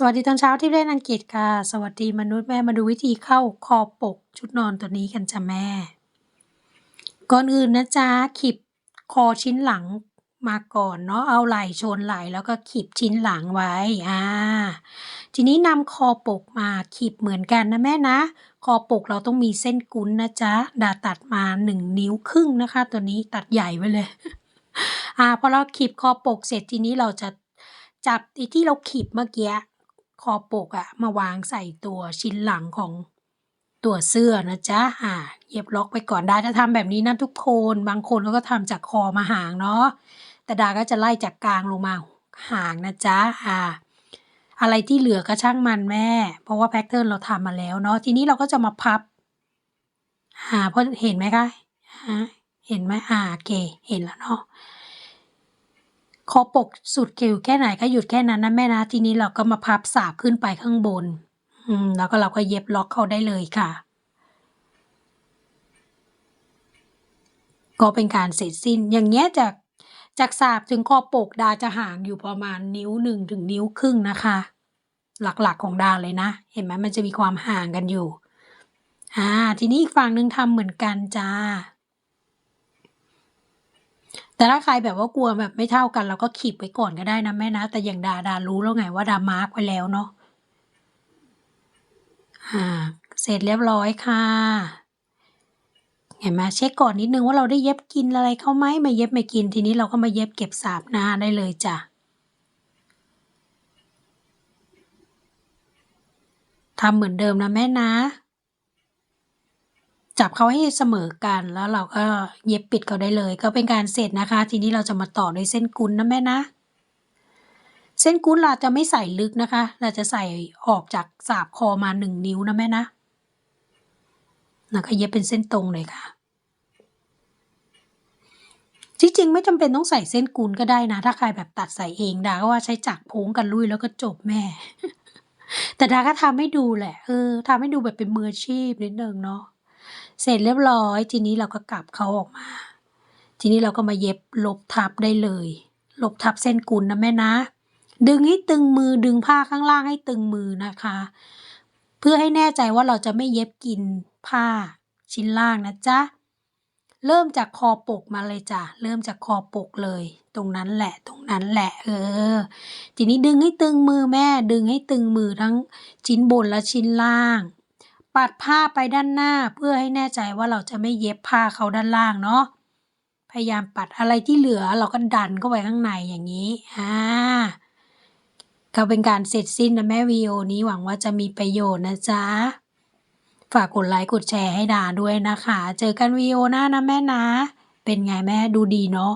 สวัสดีตอนเช้าที่เล่นอังกฤษค่ะ สวัสดีมนุษย์แม่มาดูวิธีเข้าคอปกชุดนอนตัวนี้กันจ้ะแม่ ก่อนอื่นนะจ๊ะขีบคอชิ้นหลังมาก่อนเนาะเอาไหล่ชนไหล่แล้วก็ขีบชิ้นหลังไว้อ่าทีนี้นำคอปกมาขีบเหมือนกันนะแม่นะ คอปกเราต้องมีเส้นกุ้นนะจ๊ะดาตัดมาหนึ่งนิ้วครึ่งนะคะ ตัวนี้ตัดใหญ่ไว้เลย อ่าพอเราขีบคอปกเสร็จทีนี้เราจะจับไอที่เราขีบเมื่อกี้ คอปกอะมาวางใส่ตัวชิ้นหลังของตัวเสื้อนะจ๊ะอ่าเย็บล็อกไปก่อนได้จะทำแบบนี้นะทุกคนบางคนเขาก็ทำจากคอมาหางเนาะแต่ดาก็จะไล่จากกลางลงมาหางนะจ๊ะอ่าอะไรที่เหลือก็ช่างมันแม่ เพราะว่าแพทเทิร์นเราทำมาแล้วเนาะทีนี้เราก็จะมาพับอ่าเพราะเห็นไหมคะเห็นไหมอ่าโอเคเห็นแล้วเนาะ คอปกสุดเกี่ยวแค่ไหนก็หยุดแค่นั้นนะแม่นะ ทีนี้เราก็มาพับสาบขึ้นไปข้างบน อืม แล้วก็เราก็เย็บล็อกเข้าได้เลยค่ะ ก็เป็นการเสร็จสิ้น อย่างเงี้ยจากจากสาบถึงคอปกดาจะห่างอยู่ประมาณนิ้วหนึ่งถึงนิ้วครึ่งนะคะ หลักๆของดาเลยนะ เห็นไหมมันจะมีความห่างกันอยู่ อ่า ทีนี้อีกฝั่งหนึ่งทำเหมือนกันจ้า แต่ถ้าใครแบบว่ากลัวแบบไม่เท่ากัน เราก็ขีดไว้ก่อนก็ได้นะแม่นะ แต่อย่างดาดารู้แล้วไงว่าดามาร์กไว้แล้วเนาะอ่า เสร็จเรียบร้อยค่ะ เห็นไหมเช็คก่อนนิดนึงว่าเราได้เย็บกินอะไรเข้าไหมไม่เย็บไม่กินทีนี้เราก็มาเย็บเก็บสาบหน้าได้เลยจ้ะทำเหมือนเดิมนะแม่นะ จับเขาให้เสมอกันแล้วเราก็เย็บปิดเขาได้เลย ก็เป็นการเสร็จนะคะ ทีนี้เราจะมาต่อด้วยเส้นกุนนะแม่นะ เส้นกุนเราจะไม่ใส่ลึกนะคะ เราจะใส่ออกจากสาบคอมาหนึ่งนิ้วนะแม่นะแล้วก็เย็บเป็นเส้นตรงเลยค่ะที่จริงไม่จำเป็นต้องใส่เส้นกุนก็ได้นะ ถ้าใครแบบตัดใส่เองดาก็ว่าใช้จักโพ้งกันลุยแล้วก็จบแม่ แต่ดาก็ทำให้ดูแหละเออทำให้ดูแบบเป็นมืออาชีพนิดนึงเนาะ เสร็จเรียบร้อย ทีนี้เราก็กลับเขาออกมา ทีนี้เราก็มาเย็บลบทับได้เลย ลบทับเส้นกุนนะแม่นะ ดึงให้ตึงมือดึงผ้าข้างล่างให้ตึงมือนะคะ เพื่อให้แน่ใจว่าเราจะไม่เย็บกินผ้าชิ้นล่างนะจ๊ะเริ่มจากคอปกมาเลยจ้ะ เริ่มจากคอปกเลย ตรงนั้นแหละ ตรงนั้นแหละ เออ ทีนี้ดึงให้ตึงมือแม่ ดึงให้ตึงมือทั้งชิ้นบนและชิ้นล่าง ปัดผ้าไปด้านหน้าเพื่อให้แน่ใจว่าเราจะไม่เย็บผ้าเขาด้านล่างเนาะพยายามปัดอะไรที่เหลือเราก็ดันเข้าไปข้างในอย่างนี้อ่าก็เป็นการเสร็จสิ้นนะแม่วีโอนี้หวังว่าจะมีประโยชน์นะจ๊ะ ฝากกดไลค์กดแชร์ให้ดาด้วยนะคะ เจอกันวีโอหน้านะแม่นะ เป็นไงแม่ดูดีเนาะ